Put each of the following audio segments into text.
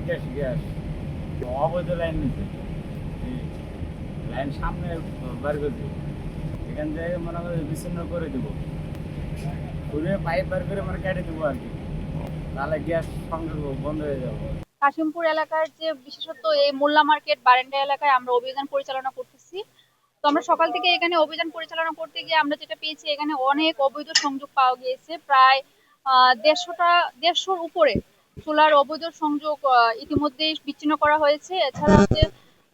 Gas gas অবৈধ line line সামনে এখান থেকে মনে করে পাইপ বার করে কেটে দেবো আর কি তাহলে গ্যাস বন্ধ হয়ে যাবে কাশিমপুর এলাকার যে বিশেষত এই মোল্লা মার্কেট, বারেন্ডা এলাকায় আমরা অভিযান পরিচালনা করতেছি। তো আমরা সকাল থেকে এখানে অভিযান পরিচালনা করতে গিয়ে আমরা যেটা পেয়েছি, এখানে অনেক অবৈধ সংযোগ পাওয়া গিয়েছে। প্রায় দেড়শোটা, দেড়শোর উপরে চুলার অবৈধ সংযোগ ইতিমধ্যেই বিচ্ছিন্ন করা হয়েছে। এছাড়া হচ্ছে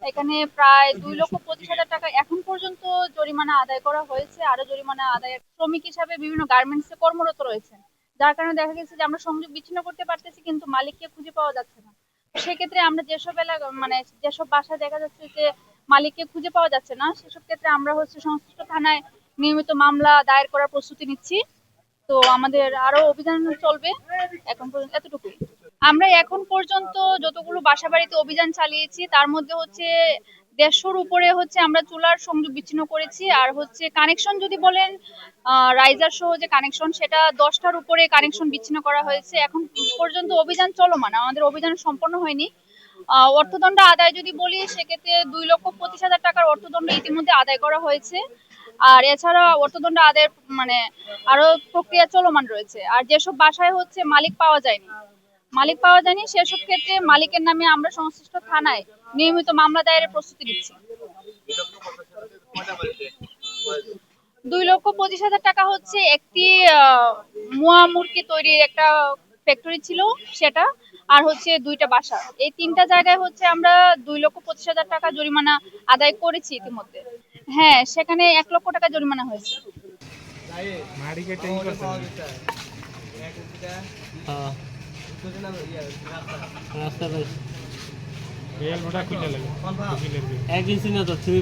এখানে প্রায় দুই লক্ষ পঁচিশ হাজার টাকা এখন পর্যন্ত জরিমানা আদায় করা হয়েছে। আরও জরিমানা আদায়ের শ্রমিক হিসাবে বিভিন্ন গার্মেন্টসে কর্মরত রয়েছেন। যার কারণে দেখা গেছে যে আমরা সংযোগ বিচ্ছিন্ন করতে পারতেছি, কিন্তু মালিককে খুঁজে পাওয়া যাচ্ছে না। সেক্ষেত্রে আমরা যেসব এলাকা মানে যেসব বাসায় দেখা যাচ্ছে যে মালিককে খুঁজে পাওয়া যাচ্ছে না। সেসব ক্ষেত্রে আমরা হচ্ছে সংশ্লিষ্ট থানায় নিয়মিত মামলা দায়ের করার প্রস্তুতি নিচ্ছি। তো আমাদের আরও অভিযান চলবে এখন পর্যন্ত এতটুকুই। আমরা এখন পর্যন্ত যতগুলো বাসা বাড়িতে অভিযান চালিয়েছি, তার মধ্যে হচ্ছে দেড়শোর উপরে হচ্ছে আমরা চুলার সংযোগ বিচ্ছিন্ন করেছি। আর হচ্ছে কানেকশন যদি বলেন রাইজার সহ যে কানেকশন, সেটা দশটার উপরে কানেকশন বিচ্ছিন্ন করা হয়েছে। এখন পর্যন্ত অভিযান চলমান, আমাদের অভিযান সম্পন্ন হয়নি। অর্থদণ্ড আদায় যদি বলি, সেক্ষেত্রে দুই লক্ষ পঁচিশ হাজার টাকার অর্থদণ্ড ইতিমধ্যে আদায় করা হয়েছে। আর এছাড়া অর্থদণ্ড আদায়ের মানে আরও প্রক্রিয়া চলমান রয়েছে। আর যেসব বাসায় হচ্ছে মালিক পাওয়া যায়নি, মালিক পাওয়া যায়নি, সেসব ক্ষেত্রে মালিকের নামে আমরা সংশ্লিষ্ট থানায় নিয়মিত মামলা দায়েরের প্রস্তুতি নিচ্ছি। দুই লক্ষ পঁচিশ হাজার টাকা হচ্ছে একটি মুয়া মুরগি তৈরির একটা ফ্যাক্টরি ছিল সেটা আর হচ্ছে দুইটা বাসা। এই তিনটা জায়গায় হচ্ছে আমরা দুই লক্ষ পঁচিশ হাজার টাকা জরিমানা আদায় করেছি ইতিমধ্যে। হ্যাঁ সেখানে এক লক্ষ টাকা জরিমানা হয়েছে। হ্যাঁ। খুলে লাগে। এক ইঞ্চি না তো থ্রি